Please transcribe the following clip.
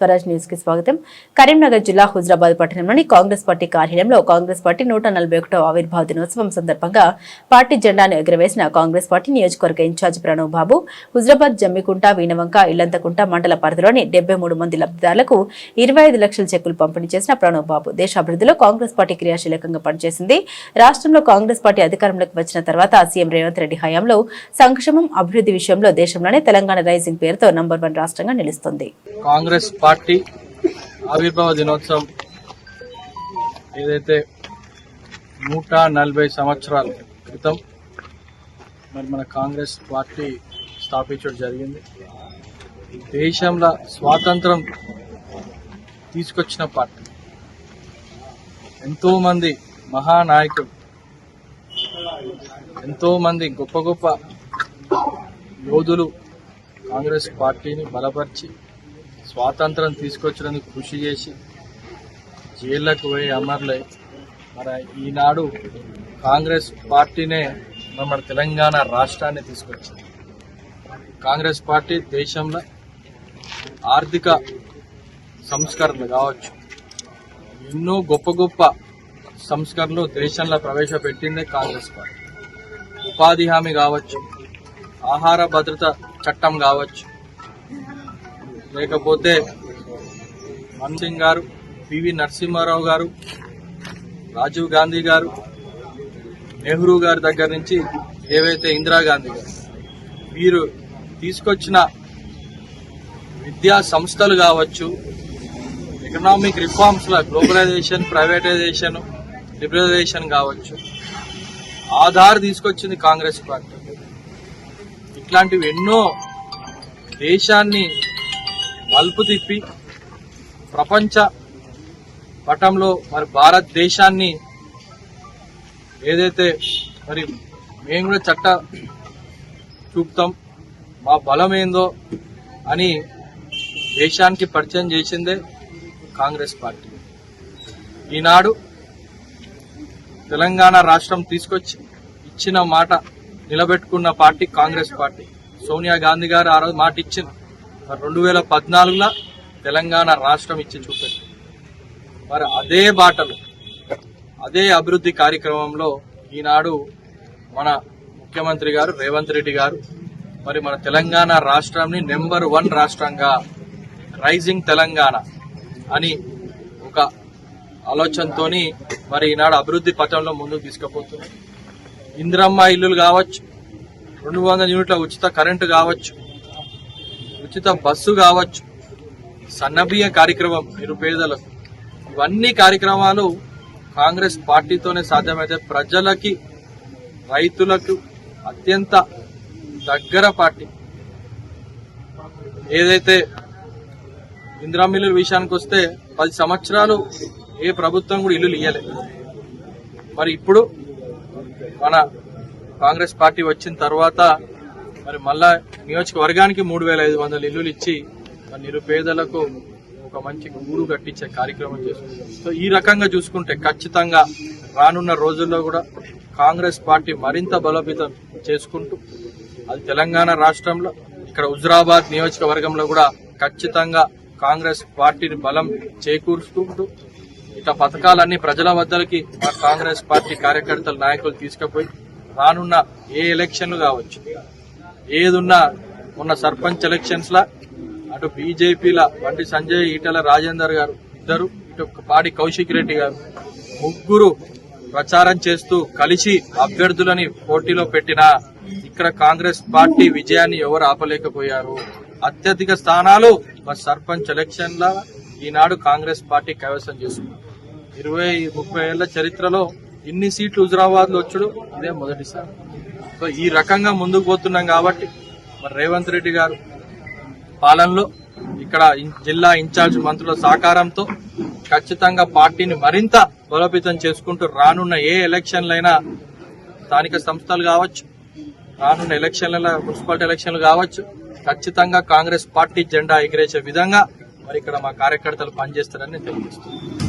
స్వరాజ్ న్యూస్కి స్వాగతం. కరీంనగర్ జిల్లా హుజరాబాద్ పట్టణంలోని కాంగ్రెస్ పార్టీ కార్యాలయంలో కాంగ్రెస్ పార్టీ నూట నలభై ఒకటో ఆవిర్భావ దినోత్సవం సందర్భంగా పార్టీ జెండాను ఎగురవేసిన కాంగ్రెస్ పార్టీ నియోజకవర్గ ఇన్ఛార్జ్ ప్రణవ్ బాబు హుజరాబాద్ జమ్మికుంట వీణవంక ఇల్లంతకుంట మండల పరిధిలోని డెబ్బై మూడు మంది లబ్ధిదారులకు ఇరవై ఐదు లక్షల చెక్కులు పంపిణీ చేసిన ప్రణవ్ బాబు దేశ అభివృద్ధిలో కాంగ్రెస్ పార్టీ క్రియాశీలకంగా పనిచేసింది. రాష్ట్రంలో కాంగ్రెస్ పార్టీ అధికారంలోకి వచ్చిన తర్వాత సీఎం రేవంత్ రెడ్డి హయాంలో సంక్షేమం అభివృద్ధి విషయంలో దేశంలోనే తెలంగాణ రైజింగ్ పేరుతో నంబర్ వన్ రాష్ట్రంగా నిలుస్తుంది. కాంగ్రెస్ పార్టీ ఆవిర్భావ దినోత్సవం ఏదైతే నూట నలభై సంవత్సరాల క్రితం మరి మన కాంగ్రెస్ పార్టీ స్థాపించడం జరిగింది. దేశంలో స్వాతంత్రం తీసుకొచ్చిన పార్టీ. ఎంతోమంది మహానాయకులు ఎంతోమంది గొప్ప గొప్ప యోధులు కాంగ్రెస్ పార్టీని బలపరిచి స్వాతంత్రం తీసుకొచ్చడానికి కృషి చేసి జైళ్ళకు పోయి అమరులై మరి ఈనాడు కాంగ్రెస్ పార్టీనే మన తెలంగాణ రాష్ట్రాన్ని తీసుకొచ్చింది. కాంగ్రెస్ పార్టీ దేశంలో ఆర్థిక సంస్కరణలు కావచ్చు ఎన్నో గొప్ప గొప్ప సంస్కరణలు దేశంలో ప్రవేశపెట్టిందే కాంగ్రెస్ పార్టీ. ఉపాధి హామీ కావచ్చు ఆహార భద్రత చట్టం కావచ్చు లేకపోతే మన్సింగ్ సింగ్ గారు పివి నరసింహారావు గారు రాజీవ్ గాంధీ గారు నెహ్రూ గారి దగ్గర నుంచి ఏవైతే ఇందిరాగాంధీ గారు వీరు తీసుకొచ్చిన విద్యా సంస్థలు కావచ్చు ఎకనామిక్ రిఫార్మ్స్ల గ్లోబలైజేషన్ ప్రైవేటైజేషన్ లిబరలైజేషన్ కావచ్చు ఆధార్ తీసుకొచ్చింది కాంగ్రెస్ పార్టీ. ఇట్లాంటివి ఎన్నో దేశాన్ని మలుపు తిప్పి ప్రపంచ పటంలో మరి భారతదేశాన్ని ఏదైతే మరి మేము కూడా చట్ట చూపుతాం మా బలం ఏందో అని దేశానికి పరిచయం చేసిందే కాంగ్రెస్ పార్టీ. ఈనాడు తెలంగాణ రాష్ట్రం తీసుకొచ్చి ఇచ్చిన మాట నిలబెట్టుకున్న party Congress party. Sonia Gandhi garu ఆ రోజు మాట ఇచ్చింది మరి రెండు వేల పద్నాలుగులో తెలంగాణ రాష్ట్రం ఇచ్చి చూపెట్టి మరి అదే బాటలు అదే అభివృద్ధి కార్యక్రమంలో ఈనాడు మన ముఖ్యమంత్రి గారు రేవంత్ రెడ్డి గారు మరి మన తెలంగాణ రాష్ట్రాన్ని నెంబర్ వన్ రాష్ట్రంగా రైజింగ్ తెలంగాణ అని ఒక ఆలోచనతోని మరి ఈనాడు అభివృద్ధి పథంలో ముందుకు తీసుకుపోతుంది ఇందిరమ్మ ఇల్లులు కావచ్చు రెండు వందల యూనిట్ల ఉచిత కరెంటు కావచ్చు ఉచిత బస్సు కావచ్చు. సన్నబియ్య కార్యక్రమం నిరుపేదలకు ఇవన్నీ కార్యక్రమాలు కాంగ్రెస్ పార్టీతోనే సాధ్యమైతే ప్రజలకి రైతులకు అత్యంత దగ్గర పార్టీ. ఏదైతే ఇందిరా మిల్లుల విషయానికి వస్తే పది సంవత్సరాలు ఏ ప్రభుత్వం కూడా ఇల్లులు ఇయ్యలేదు మరి ఇప్పుడు మన కాంగ్రెస్ పార్టీ వచ్చిన తర్వాత మరి మళ్ళా నియోజకవర్గానికి మూడు వేల ఐదు వందల ఇల్లులు ఇచ్చి మరి నిరుపేదలకు ఒక మంచి గూడు కట్టించే కార్యక్రమం చేస్తుంది సో ఈ రకంగా చూసుకుంటే ఖచ్చితంగా రానున్న రోజుల్లో కూడా కాంగ్రెస్ పార్టీ మరింత బలోపేతం చేసుకుంటూ అది తెలంగాణ రాష్ట్రంలో ఇక్కడ హుజరాబాద్ నియోజకవర్గంలో కూడా ఖచ్చితంగా కాంగ్రెస్ పార్టీని బలం చేకూర్చుకుంటూ ఇట్లా పథకాలన్నీ ప్రజల వద్దలకి మా కాంగ్రెస్ పార్టీ కార్యకర్తల నాయకులు తీసుకుపోయి రానున్న ఏ ఎలక్షన్లు కావచ్చు ఏదున్నా మొన్న సర్పంచ్ ఎలక్షన్స్ లా అటు బీజేపీల బండి సంజయ్ ఈటల రాజేందర్ గారు ఇద్దరు ఇటు పాడి కౌశిక్ రెడ్డి గారు ముగ్గురు ప్రచారం చేస్తూ కలిసి అభ్యర్థులని పోటీలో పెట్టినా ఇక్కడ కాంగ్రెస్ పార్టీ విజయాన్ని ఎవరు ఆపలేకపోయారు. అత్యధిక స్థానాలు మా సర్పంచ్ ఎలక్షన్ల ఈనాడు కాంగ్రెస్ పార్టీ కైవసం చేసుకుంది. ఇరవై ముప్పై ఏళ్ళ చరిత్రలో ఇన్ని సీట్లు హుజరాబాద్లో వచ్చుడు ఇదే మొదటిసారి. సో ఈ రకంగా ముందుకు పోతున్నాం కాబట్టి మరి రేవంత్ రెడ్డి గారు పాలనలో ఇక్కడ జిల్లా ఇన్ఛార్జ్ మంత్రుల సహకారంతో ఖచ్చితంగా పార్టీని మరింత బలోపేతం చేసుకుంటూ రానున్న ఏ ఎలక్షన్లైనా స్థానిక సంస్థలు కావచ్చు రానున్న ఎలక్షన్ల మున్సిపాలిటీ ఎలక్షన్లు కావచ్చు ఖచ్చితంగా కాంగ్రెస్ పార్టీ జెండా ఎగిరేసే విధంగా మరి ఇక్కడ మా కార్యకర్తలు పనిచేస్తారని తెలియజేస్తున్నాను.